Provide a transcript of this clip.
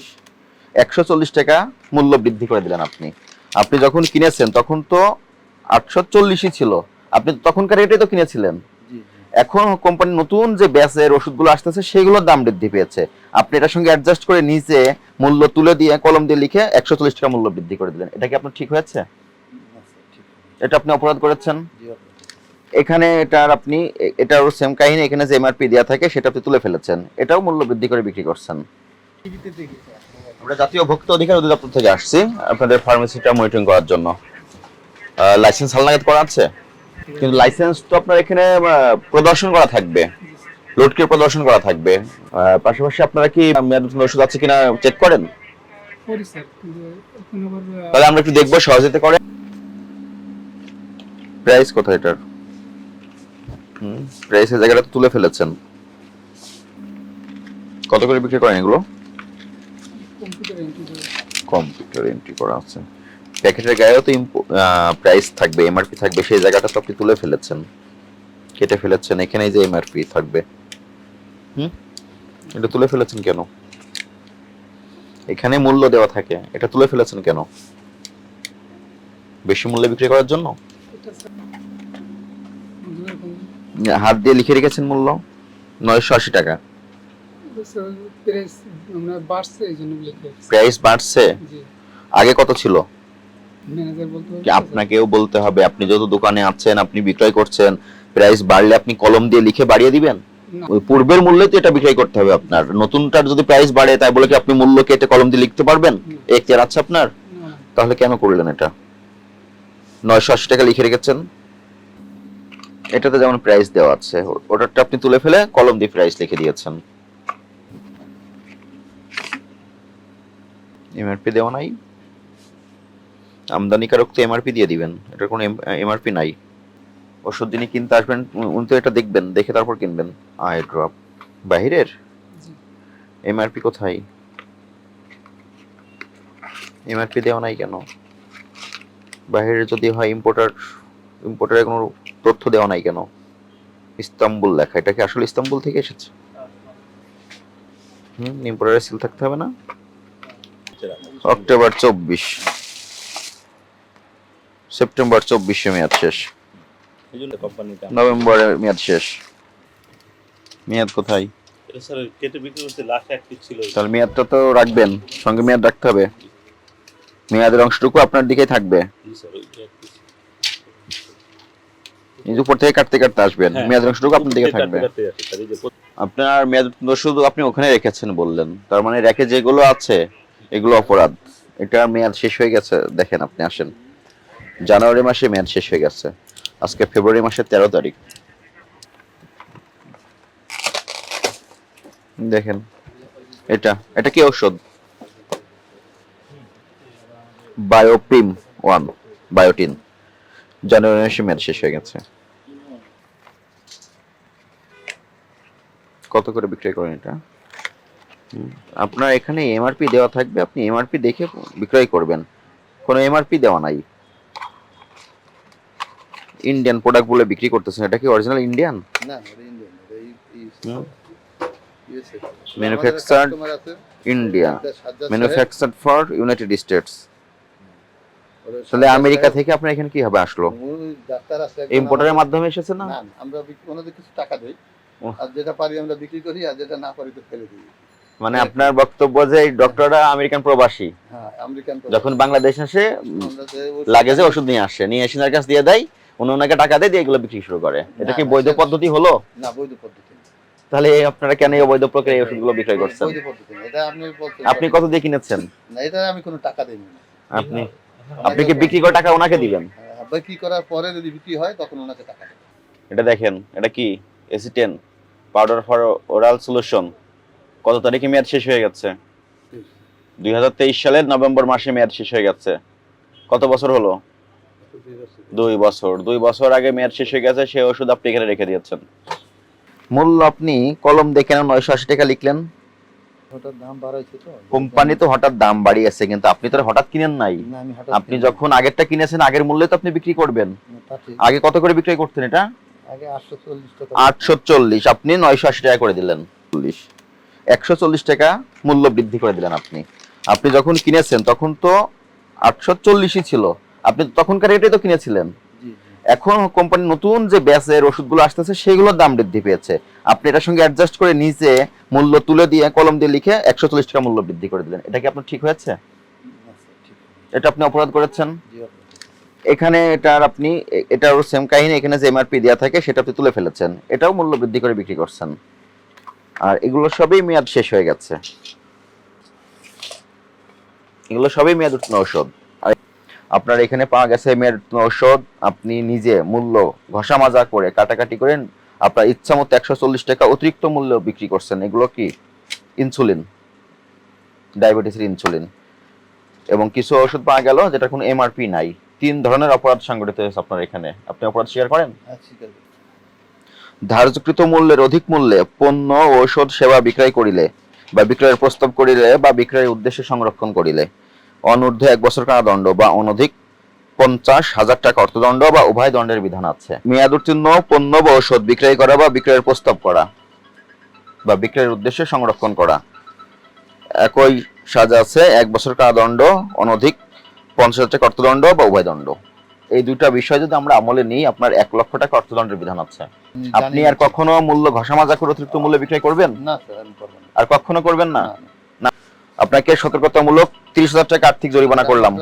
চল্লিশ। একশো চল্লিশ টাকা মূল্য বৃদ্ধি করে দিলেন আপনি। আপনি যখন কিনেছেন তখন তো আটশো চল্লিশই ছিল। আপনি তখনকার রেটে তো কিনেছিলেন। এখন কোম্পানি নতুন যে ব্যাচের ওষুধগুলো আসতেছে সেগুলোর দাম বৃদ্ধি পেয়েছে। আপনি এটার সঙ্গে অ্যাডজাস্ট করে নিচে মূল্য তুলে দিয়ে কলম দিয়ে লিখে একশো চল্লিশ টাকা মূল্য বৃদ্ধি করে দিলেন। এটা কি আপনার ঠিক হয়েছে। এটা আপনি অপরাধ করেছেন? এখানে এটার আপনি এটারও সেম কাহিনী। এখানে যে এমআরপি দেওয়া থাকে সেটা আপনি তুলে ফেলেছেন। এটাও মূল্য বৃদ্ধি করে বিক্রি করছেন। আমরা জাতীয় ভোক্তা অধিকার অধিদপ্তর থেকে আসছি। আপনাদের ফার্মেসিটা মনিটরিং করার জন্য। লাইসেন্স হালনাগাদ করা আছে? কিন্তু লাইসেন্স তো আপনার এখানে প্রদর্শন করা থাকবে। লোডকে প্রদর্শন করা থাকবে। পাশাপাশি আপনারা কি মেয়াদ ওষুধ আছে কিনা চেক করেন? তাহলে আমরা একটু দেখব সহজেতে করে। প্রাইস কোথায় এটার? হুম প্রাইসের জায়গাটা তুলে ফেলেছেন। কত করে বিক্রি করেন এগুলো? কম্পিউটার এন্ট্রি করা আছে প্যাকেটের গায়েও তো প্রাইস থাকবে এমআরপি থাকবে, সেই জায়গাটা তো আপনি তুলে ফেলেছেন। কেটে ফেলেছেন এখানে যে এমআরপি থাকবে। হুম? এটা তুলে ফেলেছেন কেন? এখানে মূল্য দেওয়া থাকে, এটা তুলে ফেলেছেন কেন? বেশি মূল্যে বিক্রি করার জন্য? হাত দিয়ে লিখে রেখেছেন মূল্য? নয়শো আশি টাকা। প্রাইস আমরা বাড়ছে এই জন্য লিখে প্রাইস বাড়ছে? আগে কত ছিল? ম্যানেজার বলতে আপনাকেও বলতে হবে আপনি যত দোকানে আছেন আপনি বিক্রয় করছেন প্রাইস বাড়লে আপনি কলম দিয়ে লিখে বাড়িয়ে দিবেন? ওই পূর্বের মূল্যে তো এটা বিক্রয় করতে হবে আপনার। নতুনটার যদি প্রাইস বাড়ে তাই বলে কি আপনি মূল্য কেটে কলম দিয়ে লিখতে পারবেন? এখতিয়ার আছে আপনার? তাহলে কেন করলেন এটা? নয়শো আশি টাকা লিখে রেখেছেন? এটাতে যেমন প্রাইস দেওয়া আছে ও- ওটারটা আপনি তুলে ফেলে কলম দিয়ে প্রাইস লিখে দিয়েছেন। এমআরপি দেওয়া নাই। আমদানিকারক তো এমআরপি দিয়ে দিবেন এটার কোনো এমআরপি নাই। ওষুধ যিনি কিনতে আসবেন উনি- তো এটা দেখবেন দেখে তারপর কিনবেন। আই ড্রপ বাহিরের? এমআরপি কোথায়? এমআরপি দেওয়া নাই কেন? বাইরে যদি হয় ইম্পোর্টার ইম্পোর্টারের কোনো তথ্য দেওয়া নাই কেন? ইস্তাম্বুল লেখা এটা কি আসলে ইস্তাম্বুল থেকে এসেছে? হুম ইম্পোর্টারের সিল থাকতে হবে না? অক্টোবর চব্বিশ। সেপ্টেম্বর চব্বিশে মেয়াদ শেষ। নভেম্বরে মেয়াদ শেষ। মেয়াদ কোথায়? তাহলে মেয়াদটা তো রাখবেন সঙ্গে মেয়াদ রাখতে হবে। মেয়াদের অংশটুকু আপনার দিকেই থাকবে। উপর থেকে কাটতে কাটতে আসবেন হ্যাঁ। মেয়াদের অংশটুকু আপনার দিকে থাকবে। আপনার মেয়াদ শুধু আপনি ওখানে রেখেছেন বললেন তার মানে রেখে যেগুলো আছে এগুলো অপরাধ। এটা মেয়াদ শেষ হয়ে গেছে, দেখেন আপনি আসেন। জানুয়ারি মাসে মেয়াদ শেষ হয়ে গেছে। আজকে ফেব্রুয়ারি মাসের তেরো তারিখ। দেখেন, এটা এটা কি ঔষধ? বায়োপ্রিম ওয়ান বায়োটিন জানুয়ারি মাসে মেয়াদ শেষ হয়ে গেছে। কত করে বিক্রয় করেন এটা? আপনার এখানে এমআরপি দেওয়া থাকবে আপনি এমআরপি দেখে বিক্রয় করবেন। কোনো এমআরপি দেওয়া নাই। ইন্ডিয়ান প্রোডাক্ট বলে বিক্রি করতেছেন এটা কি অরিজিনাল ইন্ডিয়ান না Manufactured India manufactured for United States তাহলে আমেরিকা থেকে আপনার এখানে কীভাবে আসলো? ইম্পোর্টারের মাধ্যমে এসেছে না? আমরা ওনাদের কিছু টাকা দেই। আর যেটা পারি আমরা বিক্রি করি আর যেটা না পারি তো ফেলে দিই। মানে আপনার বক্তব্য যে ডক্টররা আমেরিকান প্রবাসী। হ্যাঁ যখন বাংলাদেশ আসে আমরা যে ওষুধ- লাগেজে ওষুধ নিয়ে আসে নিয়ে এসে কাছে দিয়ে দেয় উনি ওনাকে টাকা দেয় দিয়ে এগুলো বিক্রি শুরু করে। এটা কি বৈধ পদ্ধতি হলো? না বৈধ পদ্ধতি তাহলে আপনারা কেন এই অবৈধ প্রক্রিয়া এই ওষুধগুলো বিক্রয় করছেন? আপনি কত দিয়ে কিনেছেন? না এটা আমি কোনো টাকা দেই না আপনি আপনি কি বিক্রি করে টাকা ওনাকে দিবেন? হ্যাঁ, বিক্রি করার পরে যদি বিক্রি হয় তখন ওনাকে টাকা দেবেন। এটা দেখেন এটা কি? Acetone powder for oral solution কত তারিখে মেয়াদ শেষ হয়ে গেছে? দুই হাজার তেইশ সালের নভেম্বর মাসে মেয়াদ শেষ হয়ে গেছে। কত বছর হলো? দুই বছর। দুই বছর আগে মেয়াদ শেষ হয়ে গেছে সেই ওষুধ আপনি এখানে রেখে দিয়েছেন। মূল্য আপনি কলম দেখে নয়শো আশি টাকা লিখলেন। কোম্পানি তো হঠাৎ দাম বাড়িয়েছে কিন্তু আপনি তো হঠাৎ কিনেন নাই। না আপনি যখন আগেরটা কিনেছেন আগের মূল্যে তো আপনি বিক্রি করবেন। না। আগে কত করে বিক্রয় করতেন এটা? আটশো চল্লিশ আটশো চল্লিশ। আপনি নয়শো আশি টাকা করে দিলেন। চল্লিশ। একশো চল্লিশ টাকা মূল্য বৃদ্ধি করে দিলেন আপনি। আপনি যখন কিনেছেন তখন তো আটশো চল্লিশই ছিল। আপনি তখনকার রেটে তো কিনেছিলেন। এখন কোম্পানি নতুন যে ব্যাচের ওষুধগুলো আসতেছে সেগুলোর দাম বৃদ্ধি পেয়েছে। আপনি এটার সঙ্গে অ্যাডজাস্ট করে নিচে মূল্য তুলে দিয়ে কলম দিয়ে লিখে একশো চল্লিশ টাকা মূল্য বৃদ্ধি করে দিলেন। এটা কি আপনার ঠিক হয়েছে। এটা আপনি অপরাধ করেছেন? এখানে এটার আপনি এটারও সেম কাহিনী এখানে যে এমআরপি দেওয়া থাকে সেটা আপনি তুলে ফেলেছেন। এটাও মূল্য বৃদ্ধি করে বিক্রি করছেন। আর এগুলো সবই মেয়াদ শেষ হয়ে গেছে। এগুলো সবই মেয়াদ উত্তীর্ণ ঔষধ। আপনার এখানে পাওয়া গেছে মেয়াদ উত্তীর্ণ ঔষধ, আপনি নিজে মূল্য ঘষা মাজা করে কাটাকাটি করে আপনার ইচ্ছা মতো একশো চল্লিশ টাকা অতিরিক্ত মূল্য বিক্রি করছেন। এগুলো কি? ইনসুলিন, ডায়াবেটিসের ইনসুলিন। এবং কিছু ওষুধ পাওয়া গেল যেটা কোনো এমআরপি নাই। তিন ধরনের অপরাধ সংগঠিত হয়েছে আপনার এখানে। আপনি অপরাধ স্বীকার করেন? হ্যাঁ। ধার্যকৃত মূল্যের অধিক মূল্যে পণ্য ঔষধ সেবা বিক্রয় করিলে বা বিক্রয়ের প্রস্তাব করিলে বা বিক্রয়ের উদ্দেশ্যে সংরক্ষণ করিলে। অনূর্ধ্ব এক বছর কারাদণ্ড বা অনধিক পঞ্চাশ হাজার টাকা অর্থদণ্ড বা উভয় দণ্ডের বিধান আছে। মেয়াদ উত্তীর্ণ পণ্য বা ঔষধ বিক্রয় করা বা বিক্রয়ের প্রস্তাব করা বা বিক্রয়ের উদ্দেশ্যে সংরক্ষণ করা। একই সাজা আছে, এক বছর কারাদণ্ড, অনধিক পঞ্চাশ হাজার টাকা অর্থদণ্ড বা উভয় দণ্ড। এই দুইটা বিষয় যদি আমরা আমলে নিই আপনার এক লক্ষ টাকা অর্থদণ্ডের বিধান আছে। আপনি আর কখনো মূল্য ঘষা মাজা করে অতিরিক্ত মূল্য বিক্রয় করবেন? না আর কখনো করবেন না। আপনাকে সতর্কতামূলক তিরিশ হাজার টাকা আর্থিক জরিমানা করলাম।